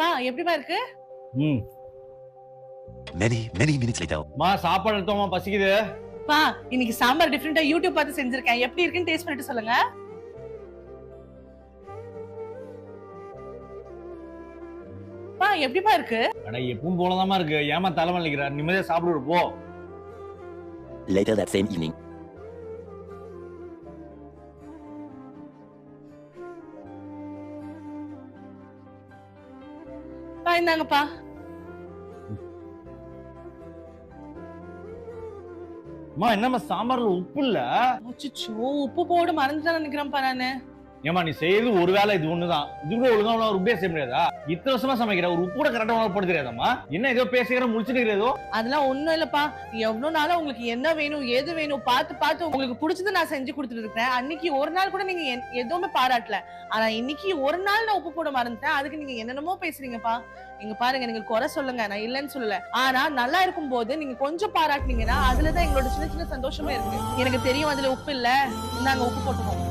பா எப்படிப்பா இருக்கு? ம். Many, many minutes later. மா சாப்பாடு எடுத்தோமா பசிக்குது? பா இன்னைக்கு சாம்பார் டிஃப்ரெண்டா யூடியூப் பார்த்து செஞ்சிருக்கேன். எப்படி இருக்குன்னு டேஸ்ட் பண்ணிட்டு சொல்லுங்க. பா எப்படிப்பா இருக்கு? அட எப்பவும் போலதாம்மா இருக்கு. ஏமா தலைவலிக்கிற நிம்மதியா சாப்பிடு போ. Later that same evening. இந்தாங்கப்பா அம்மா என்னம்மா சாம்பார்ல உப்பு இல்ல உப்பு போட மறந்துதான் நினைக்கிறேன்ப்பா நானு. ஏமா நீ செய்யறது ஒரு வேலை இது ஒண்ணுதான். இது கூட ஒழுங்கா உன்னால ஒரு உப்பே செய்ய முடியாதா? இத்தனை வருஷமா சமைக்கிற ஒரு உப்பு கூட கரெக்டா உனக்கு போட என்ன ஏதோ பேசுகிற முடிச்சுட்டு ஏதோ அதெல்லாம் ஒண்ணும் இல்லப்பா. எவ்வளவு நாளா உங்களுக்கு என்ன வேணும் ஏது வேணும் பார்த்து பார்த்து உங்களுக்கு பிடிச்சதை நான் செஞ்சு கொடுத்துட்டு இருக்கேன் அன்னைக்கு ஒரு நாள் கூட நீங்க என்- எதுவுமே பாராட்டல. ஆனா இன்னைக்கு ஒரு நாள் நான் உப்பு போட மறந்துட்டேன். அதுக்கு நீங்க என்னென்னமோ பேசுறீங்கப்பா. நீங்க பாருங்க நீங்க குறை சொல்லுங்க. நான் இல்லைன்னு சொல்லல. ஆனா நல்லா இருக்கும் போது நீங்க கொஞ்சம் பாராட்டினீங்கன்னா அதுலதான் எங்களோட சின்ன சின்ன சந்தோஷமே இருக்கு. எனக்கு தெரியும் அதுல உப்பு இல்ல. நாங்க உப்பு போட்டுக்கோங்க.